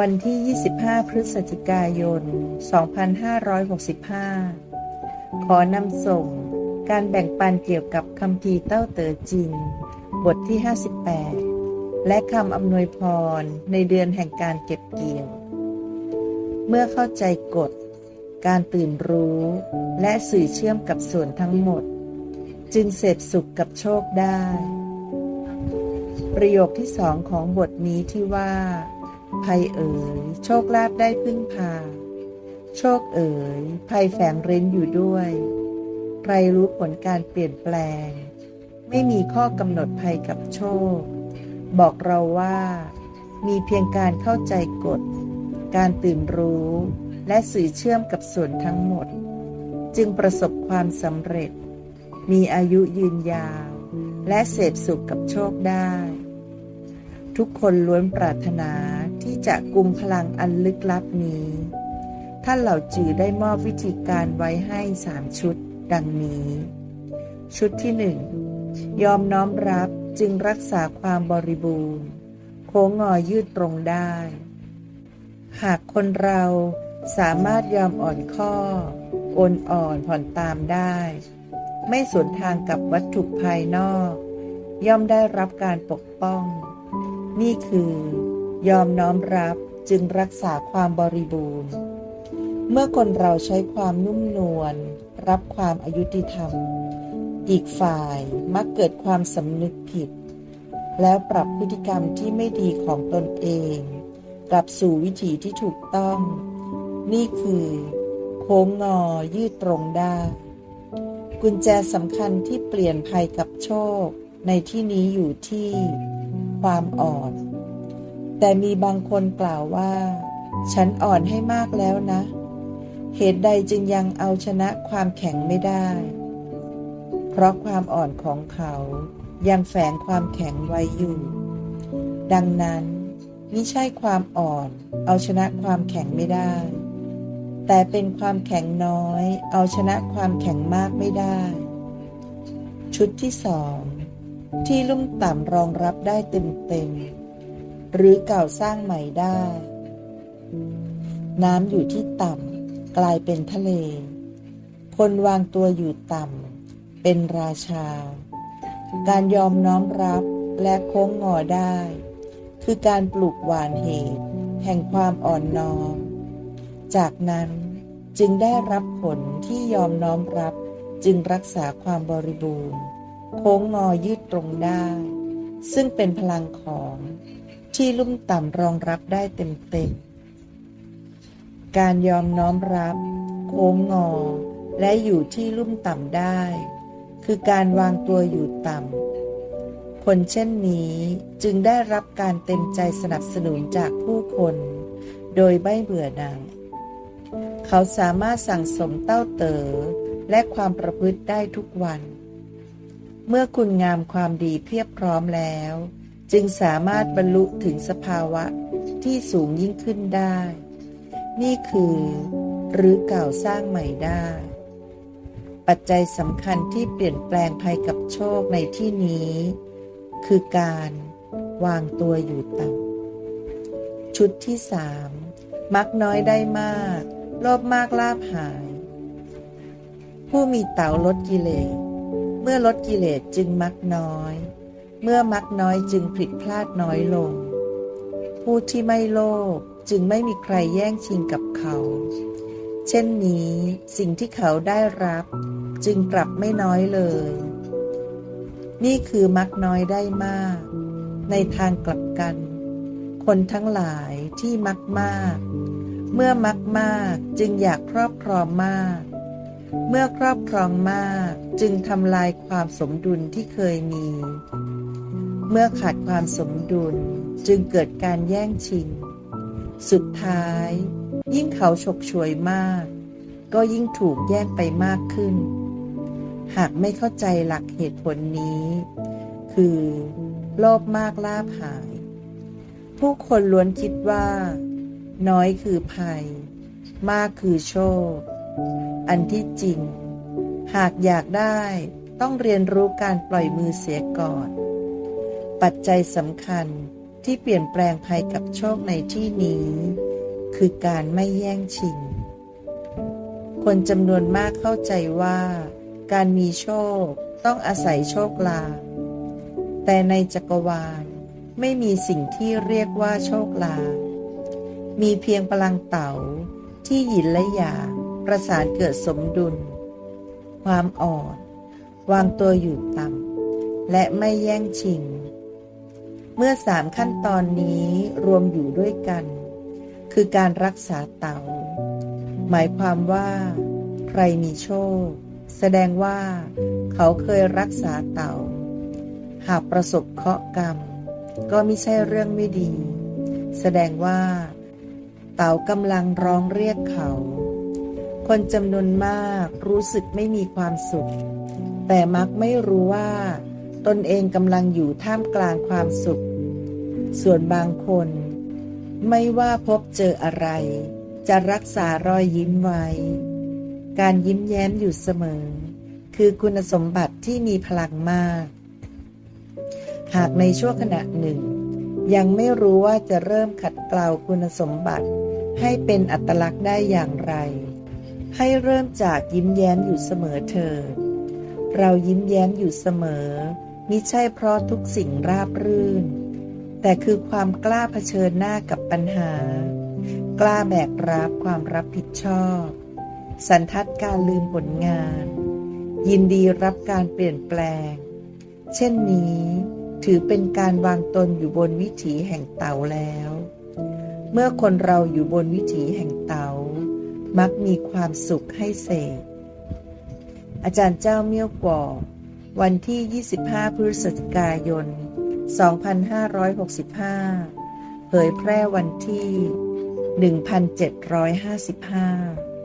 วันที่ 25 พฤศจิกายน 2565 ขอนำส่งการแบ่งปันเกี่ยวกับคำพีร์เต้าเต๋อจิน บทที่ 58 และคำอำนวยพรในเดือนแห่งการเก็บเกี่ยว เมื่อเข้าใจกฎ การตื่นรู้และสื่อเชื่อมกับส่วนทั้งหมด จึงเสพสุขกับโชคได้ ประโยคที่สองของบทนี้ที่ว่า ภัยเอ๋ยโชคลาภได้พึ่งพา โชคเอ๋ยภัยแฝงเร้นอยู่ด้วยใครรู้ผลการเปลี่ยนแปลง ไม่มีข้อกำหนดภัยกับโชค บอกเราว่า มีเพียงการเข้าใจกฎ การตื่นรู้และสื่อเชื่อมกับส่วนทั้งหมด จึงประสบความสำเร็จ มีอายุยืนยาว และเสพสุขกับโชคได้ ทุกคนล้วนปรารถนา ที่จะกุมพลังอันลึกลับนี้ ท่านเหล่าจือได้มอบวิธีการไว้ให้สามชุด ดังนี้ ชุดที่หนึ่งยอมน้อมรับจึงรักษาความบริบูรณ์ โค้งงอยืดตรงได้ หากคนเราสามารถยอมอ่อนข้อโอนอ่อนผ่อนตามได้ ไม่สวนทางกับวัตถุภายนอก ย่อมได้รับการปกป้อง นี่คือ ยอมน้อมรับจึงรักษาความบริบูรณ์ เมื่อคนเราใช้ความนุ่มนวลรับความอายุติธรรม อีกฝ่ายมักเกิดความสำนึกผิด แล้วปรับพฤติกรรมที่ไม่ดีของตนเองกลับสู่วิถีที่ถูกต้อง นี่คือโค้งงอยืดตรงได้ กุญแจสำคัญที่เปลี่ยนภัยกับโชค ในที่นี้อยู่ที่ ความอ่อน แต่มีบางคนกล่าวว่า ฉันอ่อนให้มากแล้วนะ เหตุใดจึงยังเอาชนะความแข็งไม่ได้ เพราะความอ่อนของเขายังแฝงความแข็งไว้อยู่ ดังนั้นไม่ใช่ความอ่อน เอาชนะความแข็งไม่ได้ แต่เป็นความแข็งน้อย เอาชนะความแข็งมากไม่ได้ ชุดที่สองที่ลุ่มต่ำรองรับได้เต็มๆ หรือเก่าสร้างใหม่ได้ น้ำอยู่ที่ต่ำกลายเป็นทะเล คนวางตัวอยู่ต่ำเป็นราชา การยอมน้อมรับและโค้งงอได้ คือการปลูกหวานเหตุ แห่งความอ่อนน้อม จากนั้นจึงได้รับผลที่ยอมน้อมรับจึงรักษาความบริบูรณ์ โค้งงอยืดตรงได้ ซึ่งเป็นพลังของ ที่ลุ่มต่ำรองรับได้เต็มๆการยอมน้อมรับ โค้งงอ และอยู่ที่ลุ่มต่ำได้ คือการวางตัวอยู่ต่ำคนเช่นนี้จึงได้รับการเต็มใจสนับสนุนจากผู้คน โดยไม่เบื่อหน่ายเขาสามารถสั่งสมเต้าเต๋อและความประพฤติได้ทุกวัน เมื่อคุณงามความดีเพียบพร้อมแล้ว จึงสามารถบรรลุถึงสภาวะที่สูงยิ่งขึ้นได้ นี่คือหรือเก่าสร้างใหม่ได้ ปัจจัยสำคัญที่เปลี่ยนแปลงภัยกับโชคในที่นี้ คือการวางตัวอยู่ต่ำชุดที่สามมักน้อยได้มาก โลภมากลาภหาย ผู้มีเต๋าลดกิเลส เมื่อลดกิเลสจึงมักน้อย เมื่อมักน้อยจึงผิดพลาดน้อยลง ผู้ที่ไม่โลภจึงไม่มีใครแย่งชิงกับเขา เช่นนี้สิ่งที่เขาได้รับ จึงกลับไม่น้อยเลย นี่คือมักน้อยได้มาก ในทางกลับกัน คนทั้งหลายที่มักมาก เมื่อมักมากจึงอยากครอบครองมาก เมื่อครอบครองมากจึงทำลายความสมดุลที่เคยมี เมื่อขาดความสมดุลจึงเกิดการแย่งชิง สุดท้าย ยิ่งเขาฉกฉวยมาก ก็ยิ่งถูกแย่งไปมากขึ้น หากไม่เข้าใจหลักเหตุผลนี้ คือโลภมากลาภหาย ผู้คนล้วนคิดว่า น้อยคือภัย มากคือโชค อันที่จริง หากอยากได้ต้องเรียนรู้การปล่อยมือเสียก่อน ปัจจัยสำคัญที่เปลี่ยนแปลงภัยกับโชคในที่นี้ คือการไม่แย่งชิง คนจำนวนมากเข้าใจว่า การมีโชคต้องอาศัยโชคลางแต่ในจักรวาลไม่มีสิ่งที่เรียกว่าโชคลามีเพียงพลังเต๋าที่หยินและหยาประสานเกิดสมดุล ความอ่อน วางตัวอยู่ต่ำและไม่แย่งชิง เมื่อสามขั้นตอนนี้รวมอยู่ด้วยกัน คือการรักษาเต๋าหมายความว่า ใครมีโชค แสดงว่า เขาเคยรักษาเต่า หากประสบเคราะห์กรรม ก็ไม่ใช่เรื่องไม่ดี แสดงว่า เต่ากำลังร้องเรียกเขา คนจำนวนมากรู้สึกไม่มีความสุข แต่มักไม่รู้ว่า ตนเองกำลังอยู่ท่ามกลางความสุข ส่วนบางคน ไม่ว่าพบเจออะไร จะรักษารอยยิ้มไว้ การยิ้มแย้มอยู่เสมอ คือคุณสมบัติที่มีพลังมาก หากในช่วงขณะหนึ่ง ยังไม่รู้ว่าจะเริ่มขัดเกลาคุณสมบัติ ให้เป็นอัตลักษณ์ได้อย่างไร ให้เริ่มจากยิ้มแย้มอยู่เสมอเถิดเรายิ้มแย้มอยู่เสมอ มิใช่เพราะทุกสิ่งราบรื่น แต่คือความกล้าเผชิญหน้ากับปัญหา กล้าแบกรับความรับผิดชอบ สันทัดการลืมผลงาน ยินดีรับการเปลี่ยนแปลง เช่นนี้ถือเป็นการวางตนอยู่บนวิถีแห่งเต๋าแล้ว เมื่อคนเราอยู่บนวิถีแห่งเต๋ามักมีความสุขให้เสกอาจารย์เจ้าเมี่ยวกวอวันที่ 25 พฤศจิกายน 2565 เผยแพร่วันที่ 1755